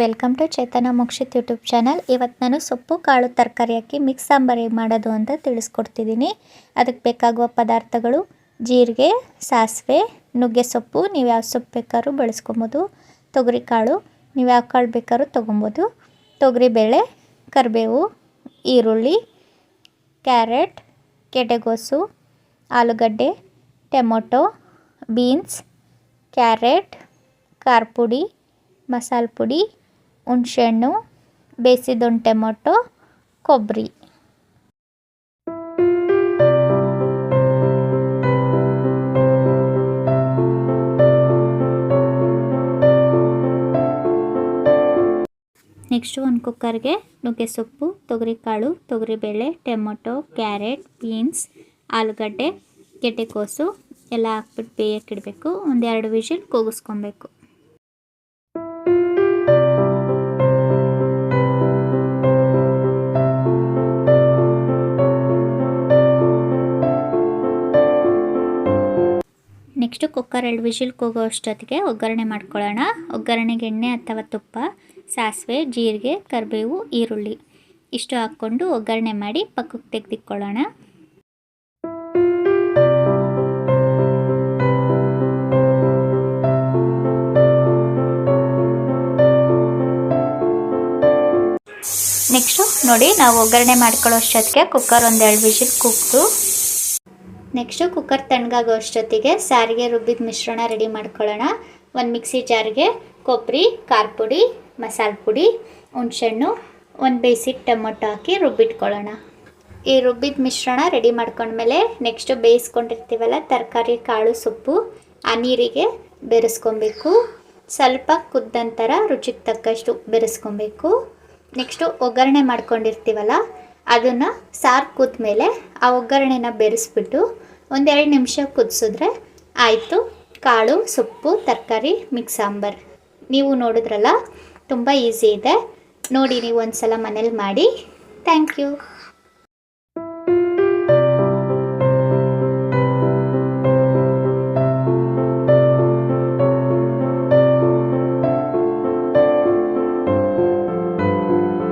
Welcome to Chetana Mukshith YouTube channel. ಇವತ್ತು ನಾನು ಸೊಪ್ಪು, ಕಾಳು, ತರಕಾರಿ ಹಾಕಿ ಮಿಕ್ಸ್ ಸಾಂಬಾರು ಹೇಗೆ ಮಾಡೋದು ಅಂತ ತಿಳಿಸ್ಕೊಡ್ತಿದ್ದೀನಿ. ಅದಕ್ಕೆ ಬೇಕಾಗುವ ಪದಾರ್ಥಗಳು ಜೀರಿಗೆ, ಸಾಸಿವೆ, ನುಗ್ಗೆ ಸೊಪ್ಪು, ನೀವು ಯಾವ ಸೊಪ್ಪು ಬೇಕಾದ್ರೂ ಬಳಸ್ಕೊಬೋದು. ತೊಗರಿ ಕಾಳು, ನೀವು ಯಾವ ಕಾಳು ಬೇಕಾದ್ರೂ ತೊಗೊಬೋದು. ತೊಗರಿಬೇಳೆ ಕರಿಬೇವು, ಈರುಳ್ಳಿ, ಕ್ಯಾರೆಟ್ ಕೆಡೆಗೋಸು ಆಲೂಗಡ್ಡೆ, ಟೊಮೊಟೊ, ಬೀನ್ಸ್, ಕ್ಯಾರೆಟ್, ಖಾರ ಪುಡಿ, ಮಸಾಲೆ ಪುಡಿ ಹುಣಸೆಹಣ್ಣು ಬೇಯಿಸಿದೊಂದು ಟೊಮೊಟೊ ಕೊಬ್ಬರಿ ನೆಕ್ಸ್ಟು ಒಂದು ಕುಕ್ಕರ್ಗೆ ನುಗ್ಗೆ ಸೊಪ್ಪು, ತೊಗರಿಕಾಳು, ತೊಗರಿಬೇಳೆ, ಟೊಮೊಟೊ, ಕ್ಯಾರೆಟ್, ಬೀನ್ಸ್, ಆಲೂಗಡ್ಡೆ, ಗೆಡ್ಡೆಕೋಸು ಎಲ್ಲ ಹಾಕ್ಬಿಟ್ಟು ಬೇಯಕ್ಕಿಡಬೇಕು ಒಂದೆರಡು ವಿಷಲ್ ಕೂಗಿಸ್ಕೊಬೇಕು. ನೆಕ್ಸ್ಟು ಕುಕ್ಕರ್ ಎರಡು ವಿಶಿಲ್ ಕೂಗೋ ಅಷ್ಟೊತ್ತಿಗೆ ಒಗ್ಗರಣೆ ಮಾಡ್ಕೊಳ್ಳೋಣ. ಒಗ್ಗರಣೆಗೆ ಎಣ್ಣೆ ಅಥವಾ ತುಪ್ಪ, ಸಾಸಿವೆ, ಜೀರಿಗೆ, ಕರಿಬೇವು, ಈರುಳ್ಳಿ ಇಷ್ಟು ಹಾಕ್ಕೊಂಡು ಒಗ್ಗರಣೆ ಮಾಡಿ ಪಕ್ಕಕ್ಕೆ ತೆಗೆದಿಕ್ಕೊಳ್ಳೋಣ ನೆಕ್ಸ್ಟು ನೋಡಿ ನಾವು ಒಗ್ಗರಣೆ ಮಾಡ್ಕೊಳ್ಳೋ ಅಷ್ಟೊತ್ತಿಗೆ ಕುಕ್ಕರ್ ಒಂದೆರಡು ವಿಷಿಲ್ ಕೂಗ್ತು ನೆಕ್ಸ್ಟು ಕುಕ್ಕರ್ ತಣ್ಣಗಾಗೋ ಅಷ್ಟೊತ್ತಿಗೆ ಸಾರಿಗೆ ರುಬ್ಬಿದ ಮಿಶ್ರಣ ರೆಡಿ ಮಾಡ್ಕೊಳ್ಳೋಣ. ಒಂದು ಮಿಕ್ಸಿ ಜಾರ್ಗೆ ಕೊಬ್ಬರಿ ಖಾರ ಪುಡಿ, ಮಸಾಲ ಪುಡಿ, ಹುಣ್ಸೆಹಣ್ಣು, ಒಂದು ಬೇಯಿಸಿದ ಟೊಮೊಟೊ ಹಾಕಿ ರುಬ್ಬಿಟ್ಕೊಳ್ಳೋಣ. ಈ ರುಬ್ಬಿದ ಮಿಶ್ರಣ ರೆಡಿ ಮಾಡ್ಕೊಂಡ್ಮೇಲೆ ನೆಕ್ಸ್ಟು ಬೇಯಿಸ್ಕೊಂಡಿರ್ತೀವಲ್ಲ ತರಕಾರಿ, ಕಾಳು, ಸೊಪ್ಪು, ಆ ನೀರಿಗೆ ಬೆರೆಸ್ಕೊಬೇಕು. ಸ್ವಲ್ಪ ಕುದ್ದ ನಂತರ ರುಚಿಗೆ ತಕ್ಕಷ್ಟು ಬೆರೆಸ್ಕೊಬೇಕು. ನೆಕ್ಸ್ಟು ಒಗ್ಗರಣೆ ಮಾಡ್ಕೊಂಡಿರ್ತೀವಲ್ಲ ಅದನ್ನು ಸಾರು ಮೇಲೆ ಆ ಒಗ್ಗರಣೆನ ಬೆರೆಸ್ಬಿಟ್ಟು ಒಂದೆರಡು ನಿಮಿಷ ಕುದಿಸಿದ್ರೆ ಆಯಿತು. ಕಾಳು, ಸೊಪ್ಪು, ತರಕಾರಿ, ಮಿಕ್ಸ್ ಸಾಂಬಾರು. ನೀವು ನೋಡಿದ್ರಲ್ಲ, ತುಂಬ ಈಸಿ ಇದೆ. ನೋಡಿ, ನೀವು ಒಂದು ಸಲ ಮನೇಲಿ ಮಾಡಿ. Thank you.